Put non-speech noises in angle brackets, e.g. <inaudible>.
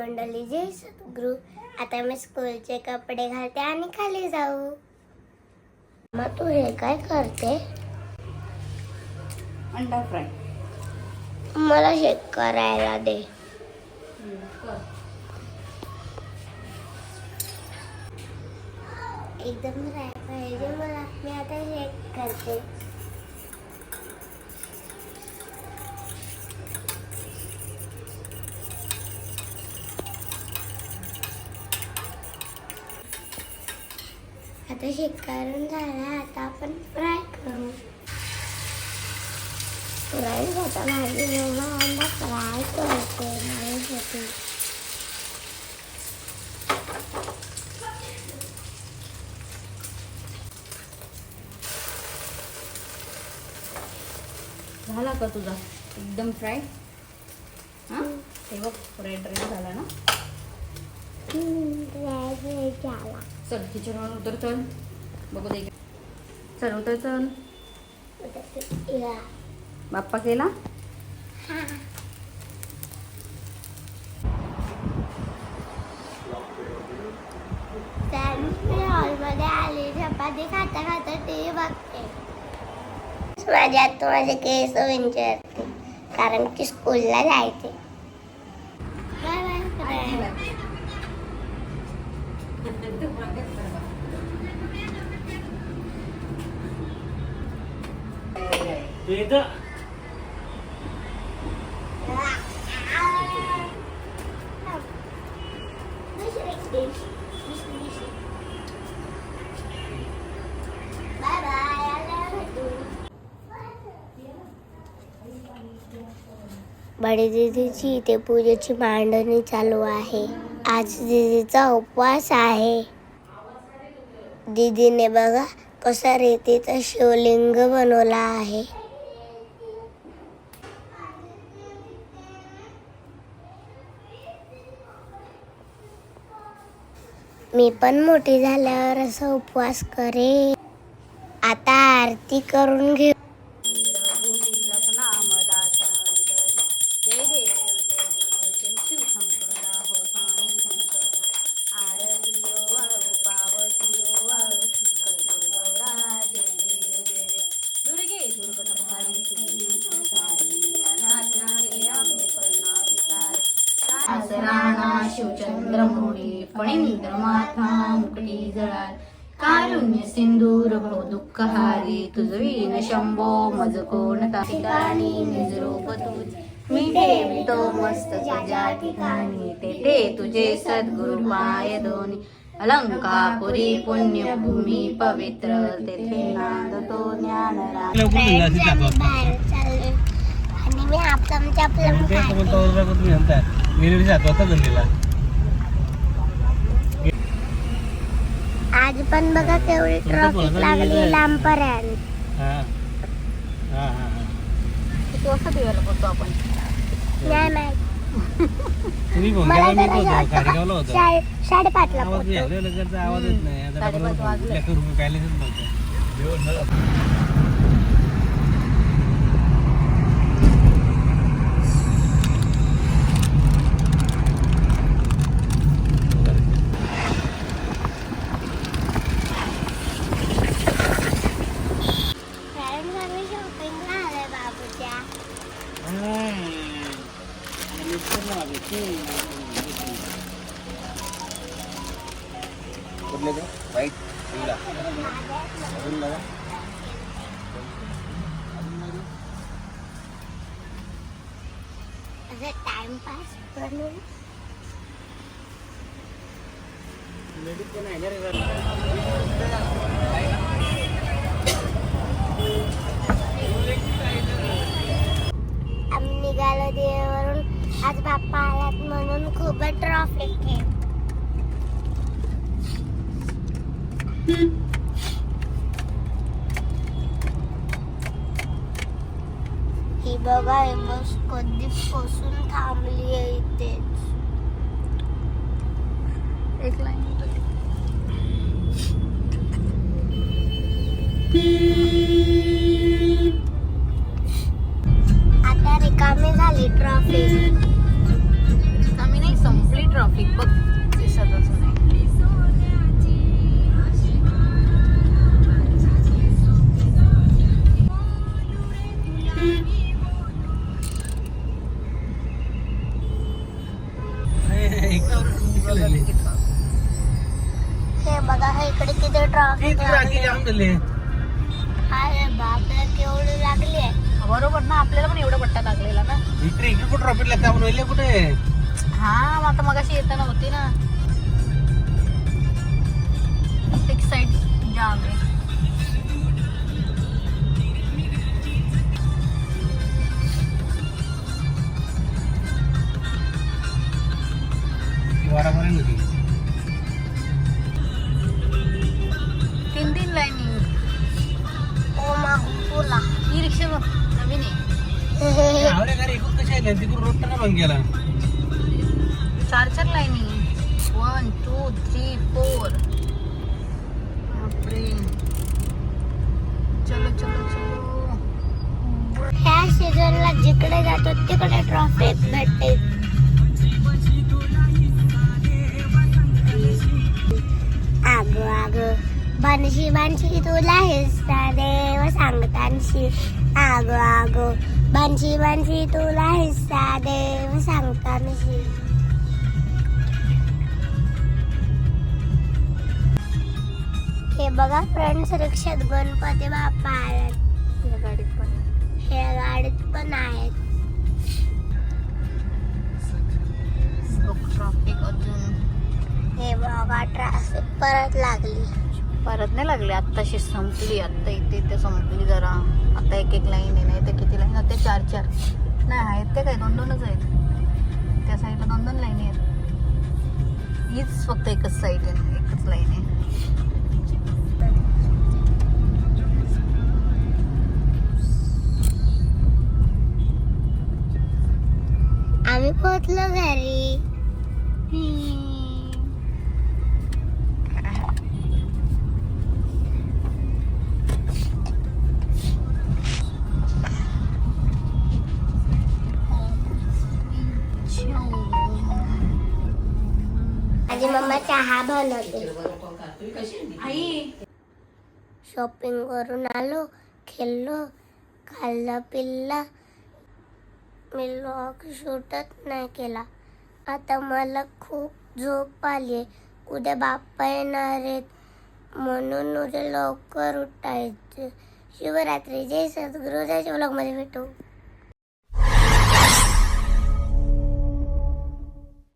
मंडळी जय सद्गुरू. आता मी स्कूलचे कपडे घालते आणि खाली जाऊ. मग तू हे काय करते? अंडा फ्राय. मला शेक करायला दे. एकदम पाहिजे मला. मी आता शेक करते. आता शेक करून झाला आता आपण फ्राय करू. फ्राय होता भाजी अंडा फ्राय करते माझ्यासाठी झाला का तुझा? एकदम फ्राय हां? हे बघ रेड रेड झाला ना? फ्राय झाला. चल किचनवर उतर चल. बघू दे चल उतर चल. बाप्पा केला? मी हॉलमध्ये आली चपाती खाता खाता टी बघते माझ्यात माझे केस विंचरते कारण की स्कूलला जायचे. Bye bye bye. बाय बडी दिदीची इथे पूजेची मांडणी चालू आहे. आज दिदीचा उपवास आहे. दीदीने बघा कसा रेतीचा शिवलिंग बनवला आहे. मी पण मोठी झाल्यावर असा उपवास करे आता आरती करून घेऊ. आसराणा शिवचंद्र मोडी माथा मुकटी जळाल कारुण्य सिंदूर भो दुःख हारी तुझवीन शंभो मज कोणता ठिकाणी निज रूप तुझ मी ठेवितो मस्त तुझ्या ठिकाणी तेथे तुझे सद्गुरु पाय दोन्ही अलंकापुरी पुण्यभूमी पवित्र तेथे नांदतो ज्ञान आम्ही खाते आज पण बघा केवढी ट्रॉफिक लागली लांबपर्यंत नाही मला जरा साडेपाचला आवाज पोहोचतो. यायला लगेच आवाज येत नाही आता साडेपाच वाजले. लेकर नव्हतं. कुठले ते वाईट पिवळा अजून बघा असं टाइमपास म्हणून आम्ही आज बाप्पा आलात म्हणून खूप ट्रॉफिक आहे. ही बघा ही बस कधीपासून थांबली आहे इथेच. एक लाईन आता <laughs> पूर्ण झाली ट्रॉफिक कमी नाही संपली ट्रॉफिक बघ दिसतच हे बघा हे इकडे किती ट्रॉफिक लागली. अरे बापरे केवढी लागली आहे. बरोबर ना आपल्याला पण एवढं पट्टा लागला. इकडे इकडे कुठे ट्रॉफिक लागते आपण वेळेला कुठे? हा मग आता मगाशी येताना होती ना. एक साइड जाम आहे. घरी आहे तिकडून रोड नाही बंद केला. चार चार lining one two three four बापरे. चलो चलो चलो. ह्या सीझनला जिकडे जातो तिकडे ट्रॉफिक भेटते. आग आग. बनशी बनशी तुला हिस्सा देव सांगतानशी. आग आग. बनशी बनशी तुला हिस्सा देव सांगता सांगतानशी हे बघा फ्रेंड्स सुरक्षित गणपती बाप्पा आहेत. या गाडीत पण हे गाडीत पण आहेत. ट्रॉफिक अजून हे बघा ट्रॅफिक परत लागली. परत नाही लागले. आत्ताशी संपली. आत्ता इथे इथे संपली जरा. आता एक एक लाईन आहे नाही तर किती लाईन आता चार चार. नाही आहेत ते काय? दोन दोनच आहेत. त्या साईडला दोन दोन लाईन आहेत. हीच फक्त एकच साईड आहे. एकच लाईन आहे. आम्ही पोहोचलो घरी. माझी मम्मा चहा बनवते. आई. शॉपिंग करून आलो खेळलो खाल्लं पिल्लं. मी लॉग शूटच नाही केला. आता मला खूप झोप आली उद्या बाप्पा येणार आहेत. म्हणून उद्या लवकर उठायचं. शिवरात्री जय सद्गुरू त्याच्या ब्लॉगमध्ये भेटू.